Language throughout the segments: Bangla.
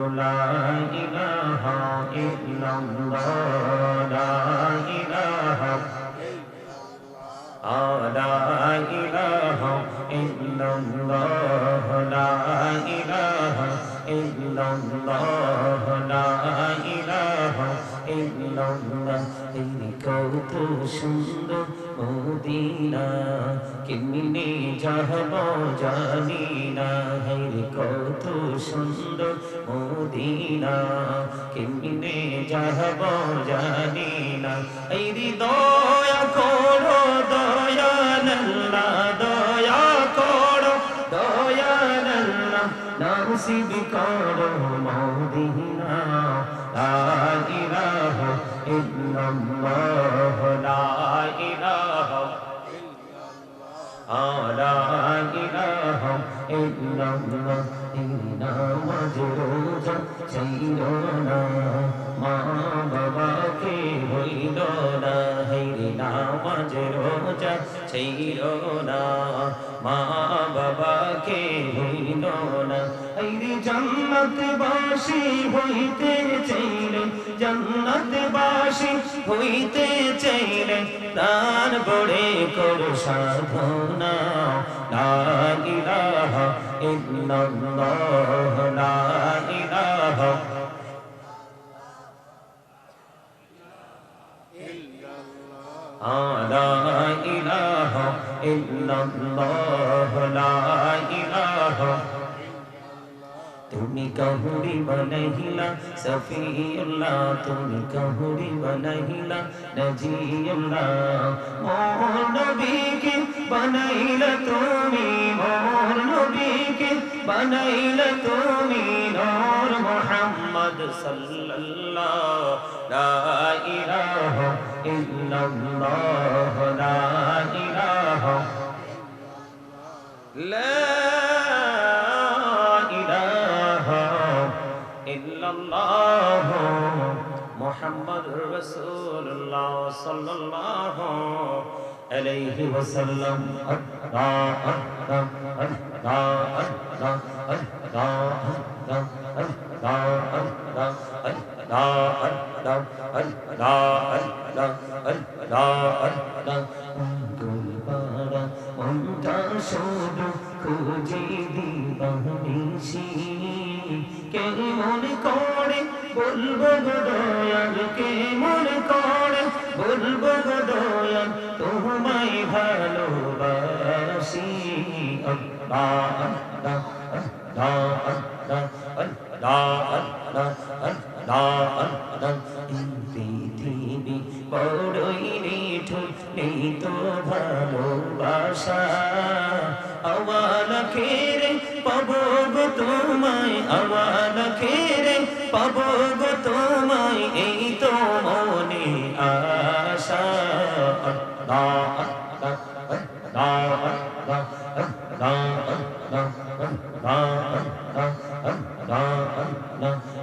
لا إله إلا الله لا إله آه لا إله إلا الله لا إله إلا الله لا إله إلا الله তিনি কত সুন্দর মদিনা কেমনে যাহব জানি মদিনা কেমনে যাহব জানি না এই দয়া করো দয়াল্লা দয়া করো দয়াল্লা নসিব করো মদিনা। লা ইলাহা ইল্লাল্লাহ, লা ইলাহা লা ইলাহা ইল্লাল্লাহ। নামাজ রোজা ছিল না মা বাবাকে হইল না হেরি নামাজ রোজা ছিল না মা বাবাকে হইল না। হেরি জান্নাত বাসি হইতে চাইলে জান্নাত বাসি হইতে চাইলে প্রাণ বড়ে কর সাধনা। লা ইলাহা ইল্লাল্লাহ লা ইলাহা لا إله إلا الله لا إله তুমি কাহুরি বনহিলা সফিউল্লাহ তুমি কাহুরি বনহিলা নজিউল্লাহ মোর নবীকে বানাইলা তুমি মোর নবীকে বানাইলে তুমি নূর মোহাম্মদ সাল্লাল্লাহ লা ইলাহা ইল্লাল্লাহ লা ইলাহা লা ইলাহা ইল্লাল্লাহ মোহাম্মদ রাসূলুল্লাহ সাল্লাল্লাহু আলাইহি ওয়াসাল্লাম। আল্লাহ আল্লাহ খুঁজে দিবাহিসি কেমন করে বলব দয়াল কেমন করে বলব দয়াল তোমায় ভালো পৃথিবী বড়ই নিঠুর নেই তো ভালোবাসা আওয়াল খেরে পাবো গো তোমায় আওয়াল খেরে পাবো গো তোমায় এই তো মনে আশা আল্লাহ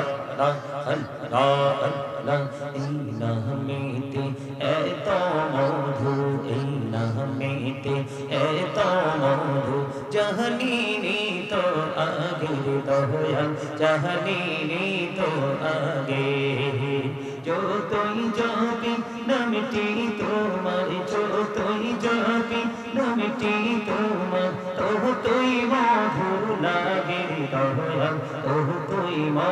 अल्लाह अल्लाह अल्लाह इन्ह मेते ऐतो मधु इन्ह मेते ऐतो मधु जहनी नी तो आगे दोया जहनी नी तो आगे जो तुई जाबी नमटी তোমার যতই যাবি নামটি তোমার তহ তুই মধু লাগে দয়াল তহ তুই মা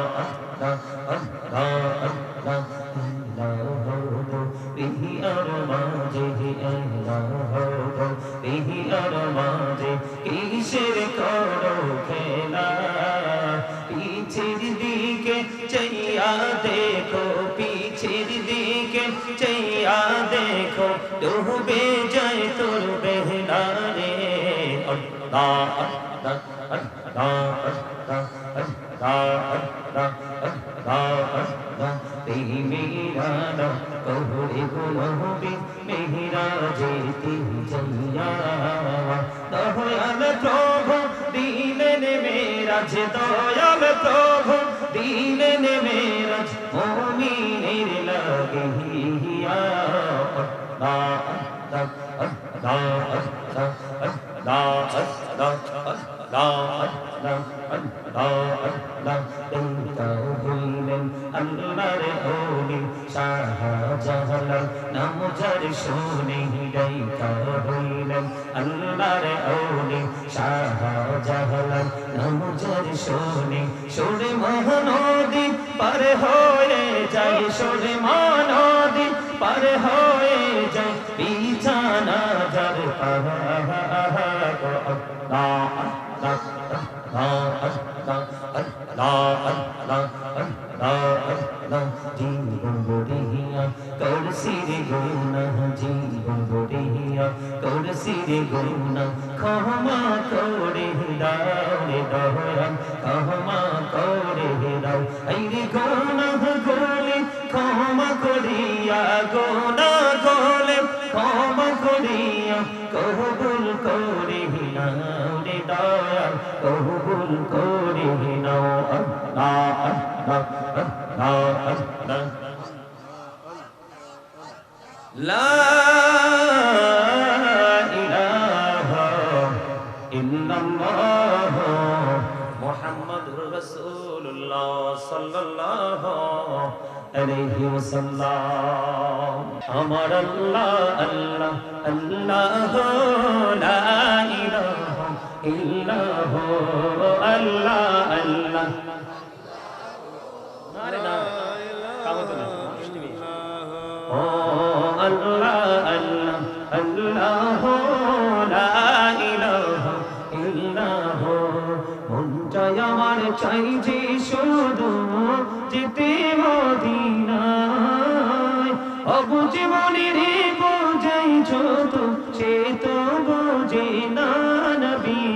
কহুরে গুনহবি মেহরা যেতি জইয়া দয়াল প্রভু দিলেন মেরাজ দয়াল প্রভু দিলেন মেরাজ মুমিনের লাগিয়া লা লা লা লা লা লা হইলেন আল্লাহর ওলি শাহজালাল নাম যার শুনে ডাইকা হইলেন আল্লাহর ওলি শাহজালাল নাম যার শুনে সুরে মহানদী পার হয়ে যায় সুরে মহানদী পার হয়ে কবুল করে নাও আল্লাহ আল্লাহ আল্লাহ আল্লাহ লা ইলাহা ইল্লাল্লাহ। মুহাম্মাদুর আমার আল্লাহ আল্লাহ আল্লাহ ইল্লাহু আল্লাহ আল্লাহ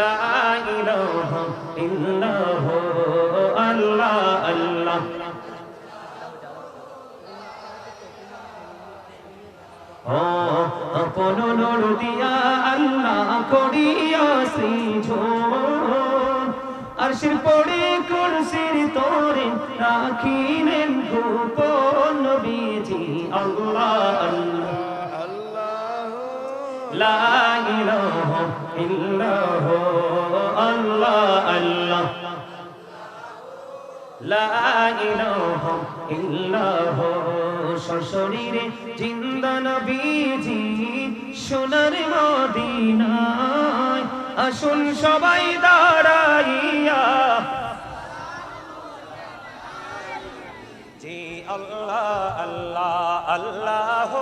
লা ইলাহা ইল্লাল্লাহ আল্লাহ আল্লাহ। কোন নর দিয়া আল্লাহ করিয়া সিঝ আরশির পড়ে কুরসির তোরে রাখিলেন গোপন নবীজি, আল্লাহ আল্লাহ। আল্লাহ আল্লাহ। শরীরে জিন্দান বিজি সোনার মদিনায় আসুন সবাই দাঁড়াইয়া। জি আল্লাহ আল্লাহ আল্লাহ।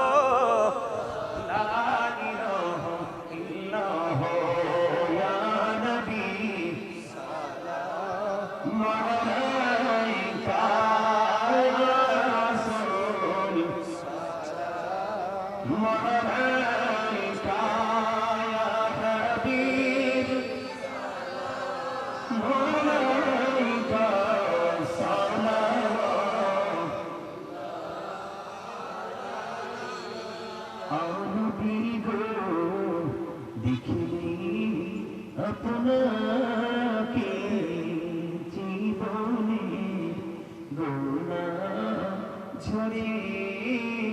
আপনাকে জীবনে গোনা ঝরে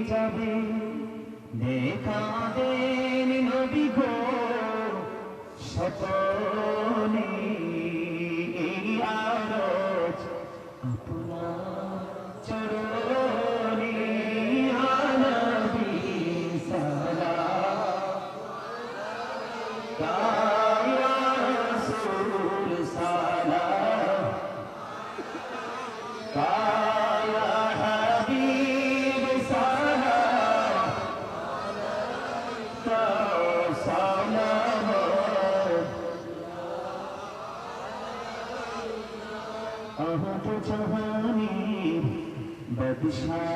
যাবে। দেখা দেন নবী গো সপনে এই আরজ। আপনার চরণে আনবী সালাম। tonight.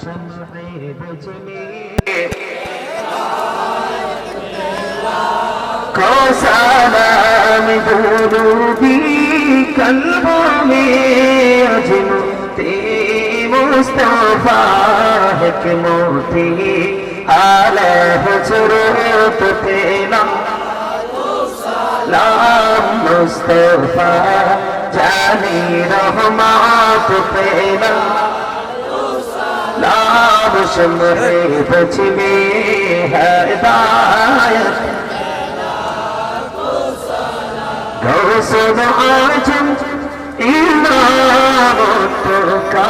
শুনবে বুঝবে কসালাম দুরুবি কলবো মে অজম তে মুস্তফা হিকমতি আলে হজরত তেলাম সালাম মুস্তফা জানি রহমাত পেলাম পেলা লাভ শুমরে বচবে হদায়ত গৌসন আজম ইমাম তুকা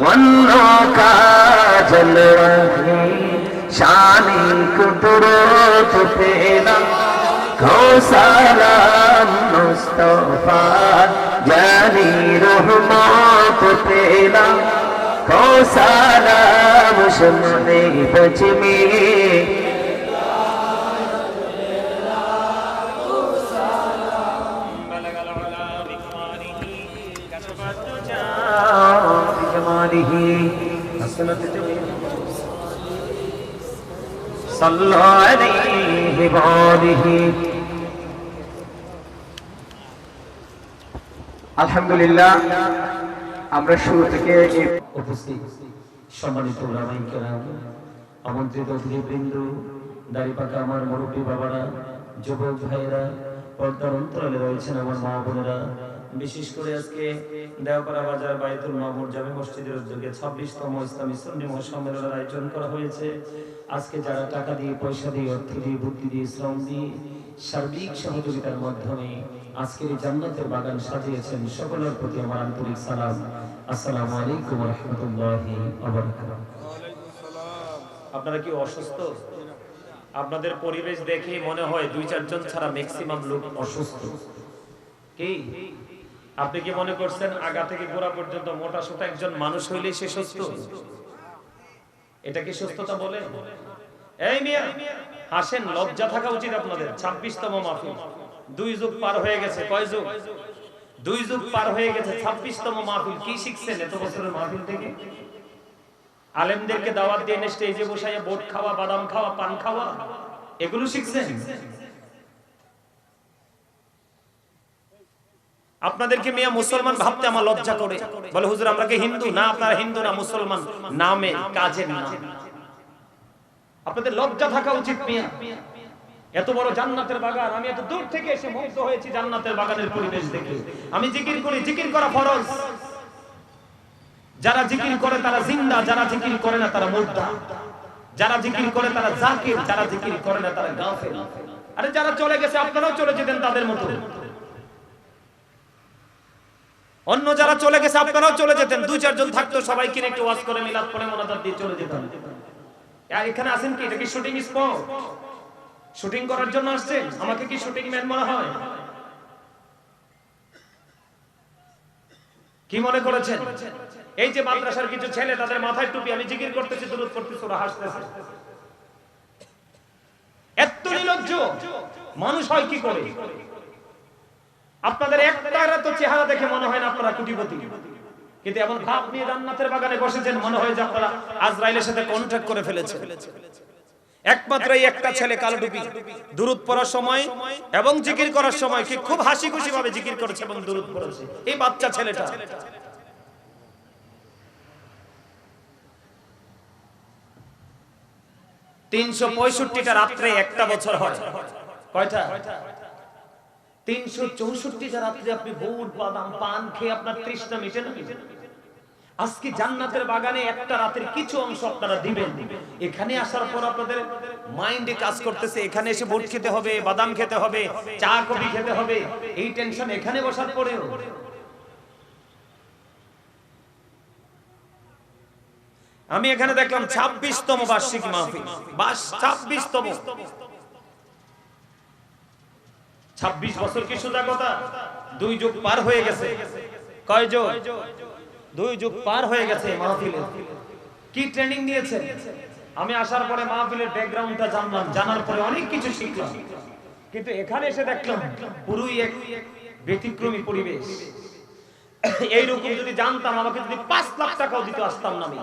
वन्न का जलवा शानी कुदरत पेला को सलाम मुस्तफा जानी रहमत पेला को सलाम सुनने बच में بلغ العلا بكماله كشف الدجى بجماله حسنت صلى عليه وآله আলহামদুলিল্লাহ আমরা শুরু থেকে এই উপস্থিত সম্মানিত ওলামাই কেরাম, আমন্ত্রিত অতিথিবৃন্দ দাড়ি পাকা আমার মুরব্বী বাবারা, যুবক ভাইয়েরা, পর্দার অন্তরালে রয়েছেন আমার মা বোনেরা। বিশেষ করে আজকে দেওপাড়া বাজার বাইতুল মামুর জামে মসজিদের উদ্যোগে ছাব্বিশতম ইসলামী সুন্নি মহাসম্মেলনের আয়োজন করা হয়েছে। আজকে যারা টাকা দিয়ে, পয়সা দিয়ে, অর্থ দিয়ে, বুদ্ধি দিয়ে, শ্রম দিয়ে সার্বিক সহযোগিতার মাধ্যমে আজকের এই জান্নাতের বাগান সাজিয়েছেন, সকলের প্রতি আমার আন্তরিক সালাম। আসসালামু আলাইকুম আপনারা কি অসুস্থ? আপনাদের পরিবেশ দেখে মনে হয় দুই, চারজন ছাড়া ম্যাক্সিমাম লোক অসুস্থ। আপনি কি মনে করছেন আগা থেকে গোড়া পর্যন্ত মোটা, সোটা একজন মানুষ হইলেই সে সুস্থ? এটা কি সুস্থতা বলে? এই মিয়া, হাসেন, লজ্জা থাকা উচিত আপনাদের। ছাব্বিশতম মাহফিল। দুই যুগ পার হয়ে গেছে। কয় যুগ? দুই যুগ পার হয়ে গেছে, ছাব্বিশতম মাহফিল। কি শিখছেন এত বছরের মাহফিল থেকে? আলেমদেরকে দাওয়াত দিয়ে এনে স্টেজে বসাইয়া বোট খাওয়া, বাদাম খাওয়া, পান খাওয়া, এগুলো শিখছেন? আপনাদেরকে মিয়া মুসলমান ভাবতে আমার লজ্জা করে। বলে, হুজুর, আমরা কি হিন্দু? না, আপনারা হিন্দু না, মুসলমান। নামে, কাজের নাম। আপনাদের লজ্জা থাকা উচিত, মিয়া। এত বড় জান্নাতের বাগান, আমি এত দূর থেকে এসে মুগ্ধ হয়েছি জান্নাতের বাগানের পরিবেশ দেখে। আমি জিকির করি, জিকির করা ফরজ। যারা জিকির করে তারা জিন্দা, যারা জিকির করে না তারা মুর্দা। যারা জিকির করে তারা জাকির, যারা জিকির করে না তারা গাফেল। আরে যারা চলে গেছে, আপনারাও চলে যেতেন তাদের মতো। অন্য যারা চলে গেছে, আপনারাও চলে যেতেন। দুই চারজন থাকতো সবাই কিনে একটু ওয়াজ করে, মিলাদ করে মোনাজাত দিয়ে চলে যেতেন এখানে আছেন কি? এটা কি শুটিং স্পট শুটিং করার জন্য আসছেন আমাকে কি শুটিং ম্যান মনে হয়? কি মনে করেছেন? এই যে মাদ্রাসার কিছু ছেলে, তাদের মাথায় টুপি, আমি জিকির করতেছি দূরত করতেছি ওরা হাসতেছে। এত নির্লজ্জ মানুষ হয় কি করে? আপনাদের একটা তো চেহারা দেখে মনে হয় না আপনারা কোটিপতি। কিন্তু এমন ভাব নিয়ে জান্নাতের বাগানে বসেছেন, মনে হয় যে আপনারা আজরাইলের সাথে কন্ট্রাক্ট করে ফেলেছে একমাত্র এই একটা ছেলে কালো টুপি। দুরুদ পড়ার সময় এবং জিকির করার সময় কি খুব হাসি খুশি ভাবে জিকির করেছে এবং দুরুদ পড়েছে। এই বাচ্চা ছেলেটা। তিনশো পঁয়ষট্টিটা রাত্রে একটা বছর হয়। কয়টা? তিনশো চৌষট্টিটা রাত্রে আপনি বুট বাদাম পান খেয়ে আপনার তৃষ্ণা মিটে না? আজকে জান্নাতের বাগানে একটা রাতের কিছু অংশ আপনারা দিবেন। এখানে আসার পর আপনাদের মাইন্ডে কাজ করতেছে, এখানে এসে বুট খেতে হবে, বাদাম খেতে হবে, চা, কফি খেতে হবে, এই টেনশন এখানে বসার পরেও। আমি এখানে দেখলাম ছাব্বিশতম বার্ষিক মাহফিল। ছাব্বিশতম। ছাব্বিশ বছর কি সোজা কথা? দুই যুগ পার হয়ে গেছে। কয় যুগ দুই যুগ পার হয়ে গেছে মাহফিলে। কি ট্রেনিং দিয়েছে? আমি আসার পরে মাহফিলের ব্যাকগ্রাউন্ডটা জানলাম, জানার পরে অনেক কিছু শিখলাম। কিন্তু এখানে এসে দেখলাম, পুরোই এক ব্যতিক্রমী পরিবেশ। এইরকম যদি জানতাম, আমাকে যদি পাঁচ লাখ টাকাও দিতে আসতাম না আমি।